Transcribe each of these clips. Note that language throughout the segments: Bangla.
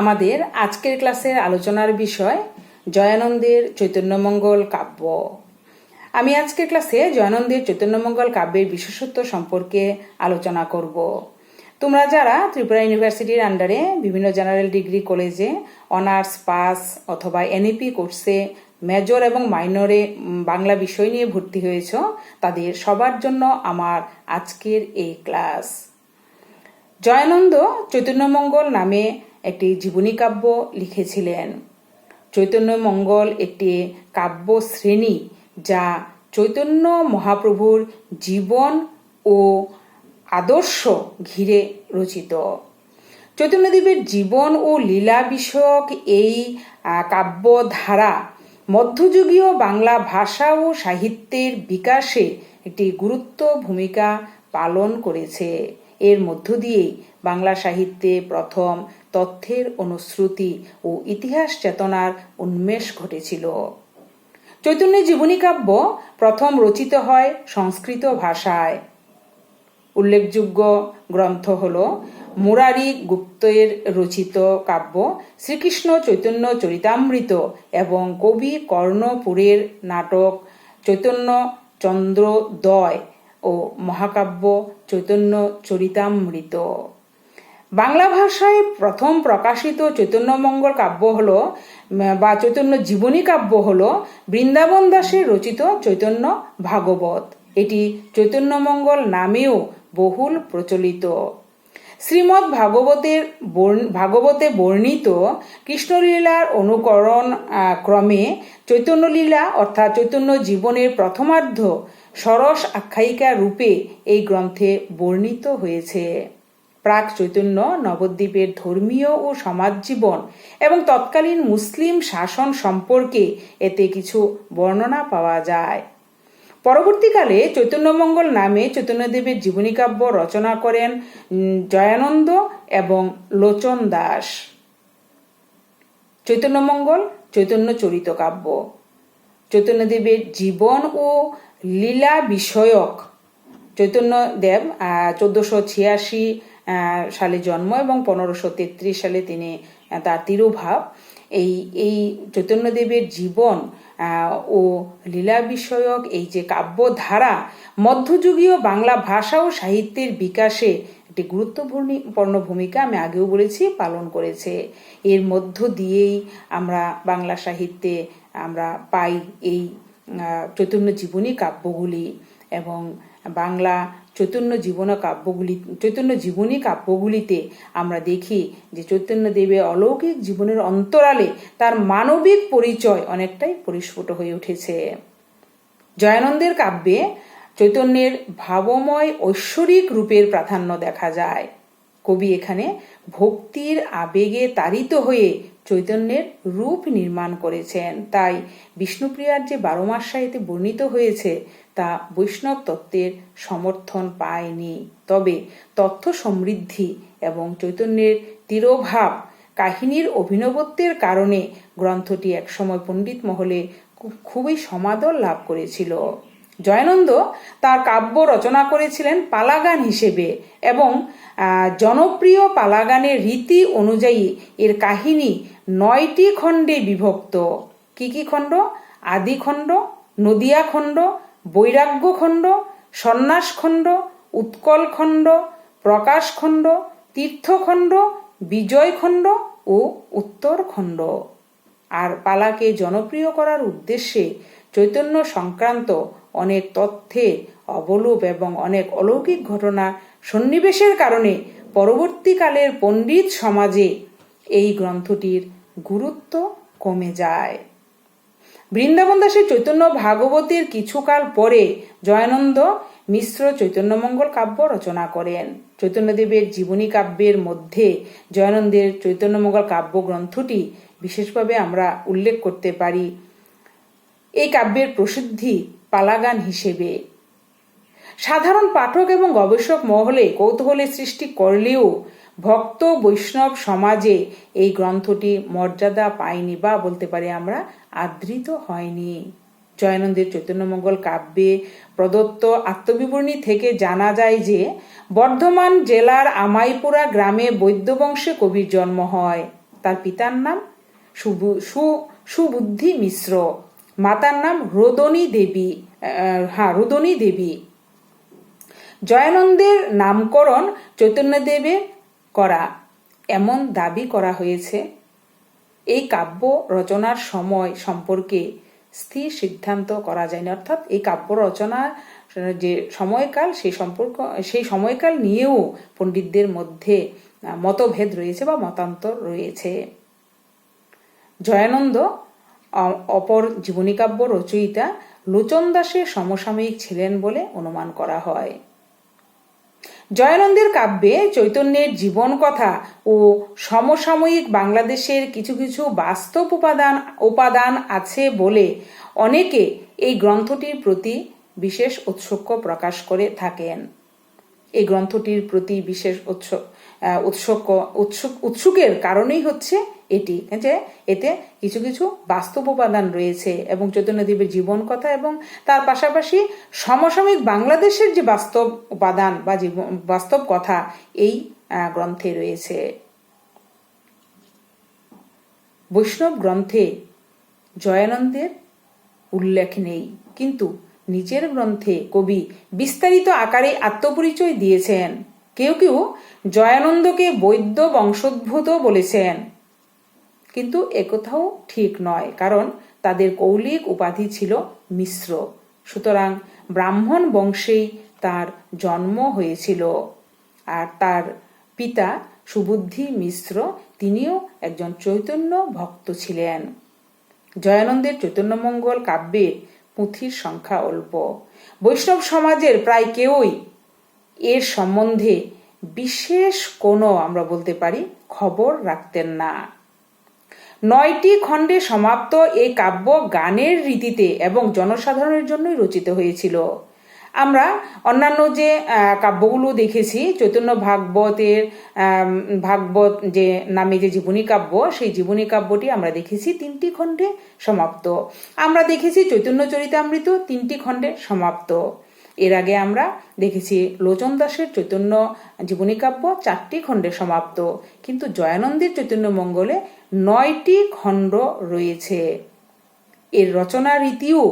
আমাদের আজকের ক্লাসের আলোচনার বিষয় জয়ানন্দের চৈতন্যমঙ্গল কাব্য। আমি আজকের ক্লাসে জয়ানন্দের চৈতন্যমঙ্গল কাব্যের বিশেষত্ব সম্পর্কে আলোচনা করব। তোমরা যারা ত্রিপুরা ইউনিভার্সিটির আন্ডারে বিভিন্ন জেনারেল ডিগ্রি কলেজে অনার্স পাস অথবা এনইপি কোর্সে মেজর এবং মাইনরে বাংলা বিষয় নিয়ে ভর্তি হয়েছ, তাদের সবার জন্য আমার আজকের এই ক্লাস। জয়ানন্দ চৈতন্যমঙ্গল নামে একটি জীবনী কাব্য লিখেছিলেন। চৈতন্যমঙ্গল একটি কাব্য শ্রেণি যা চৈতন্য মহাপ্রভুর জীবন ও আদর্শ ঘিরে রচিত। চৈতন্যদেবের জীবন ও লীলা বিষয়ক এই কাব্যধারা মধ্যযুগীয় বাংলা ভাষা ও সাহিত্যের বিকাশে একটি গুরুত্ব ভূমিকা পালন করেছে। এর মধ্য দিয়েই বাংলা সাহিত্যে প্রথম তথ্যের অনুশ্রুতি ও ইতিহাস চেতনার উন্মেষ ঘটেছিল। চৈতন্য জীবনী কাব্য প্রথম রচিত হয় সংস্কৃত ভাষায়। উল্লেখযোগ্য গ্রন্থ হল মুরারি গুপ্তের রচিত কাব্য শ্রীকৃষ্ণ চৈতন্য চরিতামৃত এবং কবি কর্ণপুরের নাটক চৈতন্য চন্দ্রোদয় ও মহাকাব্য চৈতন্য চরিতামৃত। বাংলা ভাষায় প্রথম প্রকাশিত চৈতন্যমঙ্গল কাব্য হল বা চৈতন্য জীবনী কাব্য হল বৃন্দাবন দাসের রচিত চৈতন্য ভাগবত। এটি চৈতন্যমঙ্গল নামেও বহুল প্রচলিত। শ্রীমৎ ভাগবতের ভাগবতে বর্ণিত কৃষ্ণলীলার অনুকরণ ক্রমে চৈতন্যলীলা অর্থাৎ চৈতন্য জীবনের প্রথমার্ধ সরস আখ্যায়িকা রূপে এই গ্রন্থে বর্ণিত হয়েছে। প্রাক চৈতন্য নবদ্বীপের ধর্মীয় ও সমাজ জীবন এবং তৎকালীন মুসলিম শাসন সম্পর্কে এতে কিছু বর্ণনা পাওয়া যায়। পরবর্তীকালে চৈতন্যমঙ্গল নামে চৈতন্যদেবের জীবনী কাব্য রচনা করেন জয়ানন্দ এবং লোচন দাস। চৈতন্যমঙ্গল চৈতন্য চরিত কাব্য। চৈতন্যদেবের জীবন ও লীলা বিষয়ক চৈতন্যদেব চোদ্দশো ছিয়াশি সালে জন্ম এবং পনেরোশো তেত্রিশ সালে তিনি তার তিরোভাব। এই এই চৈতন্যদেবের জীবন ও লীলা বিষয়ক এই যে কাব্যধারা, মধ্যযুগীয় বাংলা ভাষা ও সাহিত্যের বিকাশে একটি গুরুত্বপূর্ণ ভূমিকা আমি আগেও বলেছি, পালন করেছে। এর মধ্য দিয়েই আমরা বাংলা সাহিত্যে আমরা পাই এই চৈতন্য জীবনী কাব্যগুলি এবং বাংলা চৈতন্য জীবন কাব্যগুলি, চৈতন্য জীবনী কাব্যগুলিতে আমরা দেখি যে চৈতন্যদেবের অলৌকিক জীবনের অন্তরালে তার মানবিক পরিচয় অনেকটাই পরিস্ফুট হয়ে উঠেছে। জয়ানন্দের কাব্যে চৈতন্যের ভাবময় ঐশ্বরিক রূপের প্রাধান্য দেখা যায়। কবি এখানে ভক্তির আবেগে তাড়িত হয়ে চৈতন্যের রূপ নির্মাণ করেছেন। তাই বিষ্ণুপ্রিয়ার যে বারো মাস সাহিত্যে বর্ণিত হয়েছে, তা বৈষ্ণব তত্ত্বের সমর্থন পায়নি। তবে তথ্য সমৃদ্ধি এবং চৈতন্যের তিরোভাব, কাহিনীর অভিনবত্বের কারণে গ্রন্থটি একসময় পণ্ডিত মহলে খুবই সমাদর লাভ করেছিল। জয়ানন্দ তার কাব্য রচনা করেছিলেন পালাগান হিসেবে এবং জনপ্রিয় পালাগানের রীতি অনুযায়ী এর কাহিনী নয়টি খণ্ডে বিভক্ত। কি কি খণ্ড? আদি খণ্ড, নদিয়া খণ্ড, বৈরাগ্য খণ্ড, সন্ন্যাস খণ্ড, উৎকল খণ্ড, প্রকাশ খণ্ড তীর্থখণ্ড বিজয় খণ্ড ও উত্তর খণ্ড। আর পালাকে জনপ্রিয় করার উদ্দেশ্যে চৈতন্য সংক্রান্ত অনেক তথ্যের অবলোপ এবং অনেক অলৌকিক ঘটনা সন্নিবেশের কারণে পরবর্তীকালের পণ্ডিত সমাজে এই গ্রন্থটির গুরুত্ব কমে যায়। বৃন্দাবন দাসের চৈতন্য ভাগবতের কিছুকাল পরে জয়ানন্দ মিশ্র চৈতন্যমঙ্গল কাব্য রচনা করেন। চৈতন্যদেবের জীবনী কাব্যের মধ্যে জয়ানন্দের চৈতন্যমঙ্গল কাব্য গ্রন্থটি বিশেষভাবে আমরা উল্লেখ করতে পারি। এই কাব্যের প্রসিদ্ধি পালাগান হিসেবে। সাধারণ পাঠক এবং গবেষক মহলে কৌতূহলের সৃষ্টি করলেও ভক্ত বৈষ্ণব সমাজে এই গ্রন্থটি মর্যাদা পায়নি বা বলতে পারি আমরা আদৃত হয়নি। জয়ানন্দের চৈতন্যমঙ্গল কাব্যে প্রদত্ত আত্মবিবরণী থেকে জানা যায় যে, বর্ধমান জেলার আমাইপুরা গ্রামে বৈদ্যবংশে কবির জন্ম হয়। তার পিতার নাম সু- সুবুদ্ধি মিশ্র। মাতার নাম রোদনী দেবী হ্যাঁ রোদনী দেবী। জয়ানন্দের নামকরণ চৈতন্যদেবের করা, এমন দাবি করা হয়েছে। এই কাব্য রচনার সময় সম্পর্কে স্থির সিদ্ধান্ত করা যায়নি। অর্থাৎ এই কাব্য রচনার যে সময়কাল, সেই সম্পর্ক, সেই সময়কাল নিয়েও পণ্ডিতদের মধ্যে মতভেদ রয়েছে বা মতান্তর রয়েছে। জয়ানন্দ অপর জীবনীকাব্য রচয়িতা লোচন দাসের সমসাময়িক ছিলেন বলে অনুমান করা হয়। জয়ানন্দের কাব্যে চৈতন্যের জীবন কথা ও সমসাময়িক বাংলাদেশের কিছু কিছু বাস্তব উপাদান উপাদান আছে বলে অনেকে এই গ্রন্থটির প্রতি বিশেষ উৎসুক্য প্রকাশ করে থাকেন। এই গ্রন্থটির প্রতি বিশেষ উৎস আহ, উৎসুক উৎসুক, উৎসুকের কারণেই হচ্ছে এটি, যে এতে কিছু কিছু বাস্তব উপাদান রয়েছে এবং চৈতন্যদেবের জীবন কথা এবং তার পাশাপাশি সমসাময়িক বাংলাদেশের যে বাস্তব উপাদান বা বাস্তব কথা এই গ্রন্থে রয়েছে। বৈষ্ণব গ্রন্থে জয়ানন্দের উল্লেখ নেই, কিন্তু নিজের গ্রন্থে কবি বিস্তারিত আকারে আত্মপরিচয় দিয়েছেন। কেউ কেউ জয়ানন্দকে বৈদ্য বংশোদ্ভূত বলেছেন। কিন্তু একথাও ঠিক নয়, কারণ তাদের কৌলিক উপাধি ছিল মিশ্র। সুতরাং ব্রাহ্মণ বংশেই তার জন্ম হয়েছিল। আর তার পিতা সুবুদ্ধি মিশ্র, তিনিও একজন চৈতন্য ভক্ত ছিলেন। জয়ানন্দের চৈতন্যমঙ্গল কাব্যের পুঁথির সংখ্যা অল্প। বৈষ্ণব সমাজের প্রায় কেউই এর সম্বন্ধে বিশেষ কোনো, আমরা বলতে পারি, খবর রাখতেন না। নয়টি খণ্ডে সমাপ্ত এই কাব্য গানের রীতিতে এবং জনসাধারণের জন্যই রচিত হয়েছিল। আমরা অন্যান্য যে কাব্যগুলো দেখেছি, চৈতন্য ভাগবতের ভাগবত যে, নামে যে জীবনী কাব্য, সেই জীবনী কাব্যটি আমরা দেখেছি, তিনটি খণ্ডে সমাপ্ত। আমরা দেখেছি চৈতন্য চরিতামৃত, তিনটি খণ্ডে সমাপ্ত। এর আগে আমরা দেখেছি লোচন দাসের চৈতন্য জীবনী কাব্য চারটি খণ্ডে সমাপ্ত। কিন্তু জয়ানন্দের চৈতন্য মঙ্গলে নয়টি খণ্ড রয়েছে। এর রচনা রীতিও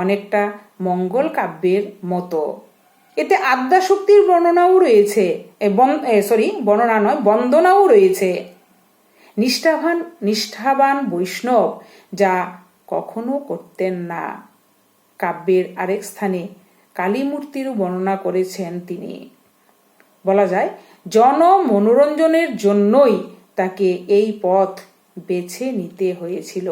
অনেকটা মঙ্গল কাব্যের মতো। এতে আদ্যাশক্তির বর্ণনাও রয়েছে সরি, বর্ণনা নয়, বন্দনাও রয়েছে। নিষ্ঠাবান নিষ্ঠাবান বৈষ্ণব যা কখনো করতেন না। কাব্যের আরেক স্থানে কালীমূর্তিরও বর্ণনা করেছেন তিনি। বলা যায় জন মনোরঞ্জনের জন্যই তাকে এই পথ বেছে নিতে হয়েছিল।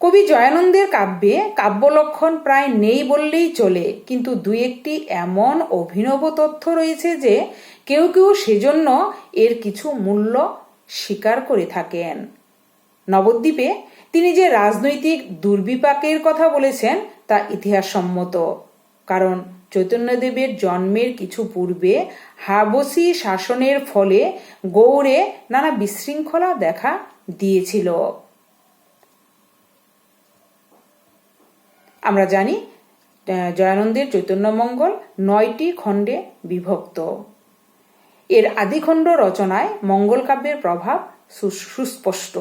কবি জয়ানন্দের কাব্যে কাব্যলক্ষণ প্রায় নেই বললেই চলে, কিন্তু দুই একটি এমন অভিনব তথ্য রয়েছে যে কেউ কেউ সেজন্য এর কিছু মূল্য স্বীকার করে থাকেন। নবদ্বীপে তিনি যে রাজনৈতিক দুর্বিপাকের কথা বলেছেন তা ইতিহাসসম্মত। কারণ চৈতন্যদেবের জন্মের কিছু পূর্বে হাবসি শাসনের ফলে গৌড়ে নানা বিশৃঙ্খলা দেখা দিয়েছিল। আমরা জানি জয়ানন্দের চৈতন্যমঙ্গল নয়টি খণ্ডে বিভক্ত। এর আদিখণ্ড রচনায় মঙ্গল কাব্যের প্রভাব সুস্পষ্ট।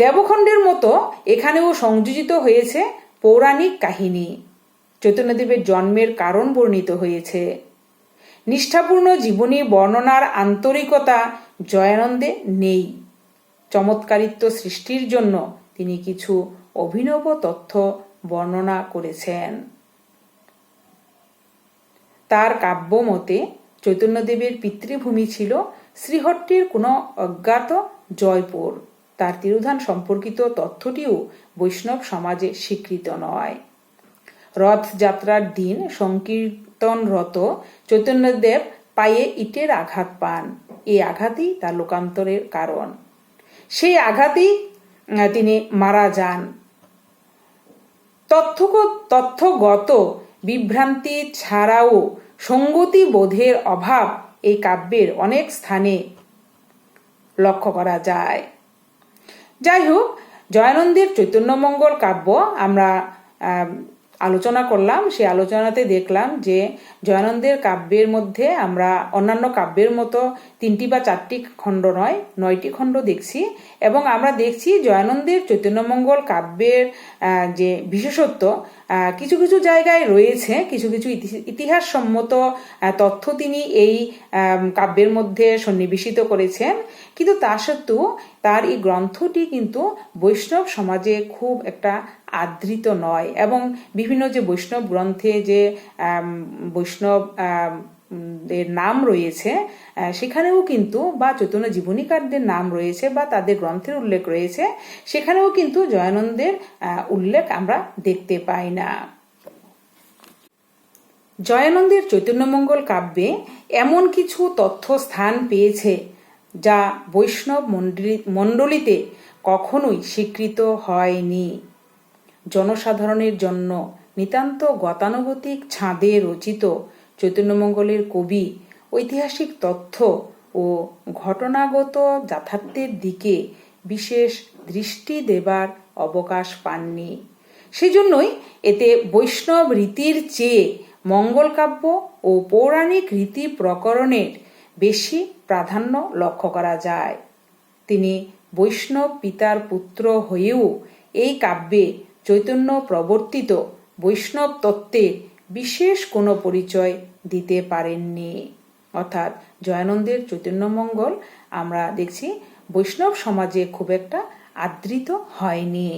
দেবখণ্ডের মতো এখানেও সংযোজিত হয়েছে পৌরাণিক কাহিনী। চৈতন্যদেবের জন্মের কারণ বর্ণিত হয়েছে। নিষ্ঠাপূর্ণ জীবনী বর্ণনার আন্তরিকতা জয়ানন্দে নেই। চমৎকারিত্ব সৃষ্টির জন্য তিনি কিছু অভিনব তথ্য বর্ণনা করেছেন। তার কাব্য মতে চৈতন্যদেবের পিতৃভূমি ছিল শ্রীহট্টির কোনো অজ্ঞাত জয়পুর। তার তিরোধান সম্পর্কিত তথ্যটিও বৈষ্ণব সমাজে স্বীকৃত নয়। রথযাত্রার দিন সংকীর্তনরত চৈতন্যদেব পায়ে ইটের আঘাত পান। এই আঘাতই তার লোকান্তরের কারণ। সেই আঘাতেই তিনি মারা যান। তথ্যগ- তথ্যগত বিভ্রান্তি ছাড়াও সঙ্গতি বোধের অভাব এই কাব্যের অনেক স্থানে লক্ষ্য করা যায়। যাই হোক জয়ানন্দের চৈতন্যমঙ্গল কাব্য আমরা আম, আলোচনা করলাম। সেই আলোচনাতে দেখলাম যে জয়ানন্দের কাব্যের মধ্যে আমরা অন্যান্য কাব্যের মতো তিনটি বা চারটি খণ্ড নয় নয়টি খণ্ড দেখছি। এবং আমরা দেখছি জয়ানন্দের চৈতন্যমঙ্গল কাব্যের যে বিশেষত্ব কিছু কিছু জায়গায় রয়েছে কিছু কিছু ইতি- ইতিহাসসম্মত আহ, তথ্য তিনি এই কাব্যের মধ্যে সন্নিবেশিত করেছেন। কিন্তু তা সত্ত্বেও তার এই গ্রন্থটি কিন্তু বৈষ্ণব সমাজে খুব একটা আদৃত নয় এবং বিভিন্ন যে বৈষ্ণব গ্রন্থে যে বৈষ্ণব এর নাম রয়েছে সেখানেও কিন্তু বা চৈতন্য জীবনীকারদের নাম রয়েছে বা তাদের গ্রন্থের উল্লেখ রয়েছে, সেখানেও কিন্তু জয়ানন্দের উল্লেখ আমরা দেখতে পাই না। জয়ানন্দের চৈতন্যমঙ্গল কাব্যে এমন কিছু তথ্য স্থান পেয়েছে যা বৈষ্ণব মণ্ডলী- মণ্ডলীতে কখনোই স্বীকৃত হয়নি। জনসাধারণের জন্য নিতান্ত গতানুগতিক ছাঁদে রচিত চৈতন্যমঙ্গলের কবি, ঐতিহাসিক তথ্য ও ঘটনাগত যথার্থের দিকে বিশেষ দৃষ্টি দেবার অবকাশ পাননি। সেজন্যই এতে বৈষ্ণব রীতির চেয়ে মঙ্গলকাব্য ও পৌরাণিক রীতি প্রকরণের বেশি প্রাধান্য লক্ষ্য করা যায়। তিনি বৈষ্ণব পিতার পুত্র হয়েও এই কাব্যে চৈতন্য প্রবর্তিত বৈষ্ণব তত্ত্বের বিশেষ কোনো পরিচয় দিতে পারেননি। অর্থাৎ জয়ানন্দের চৈতন্যমঙ্গল আমরা দেখছি বৈষ্ণব সমাজে খুব একটা আদৃত হয়নি।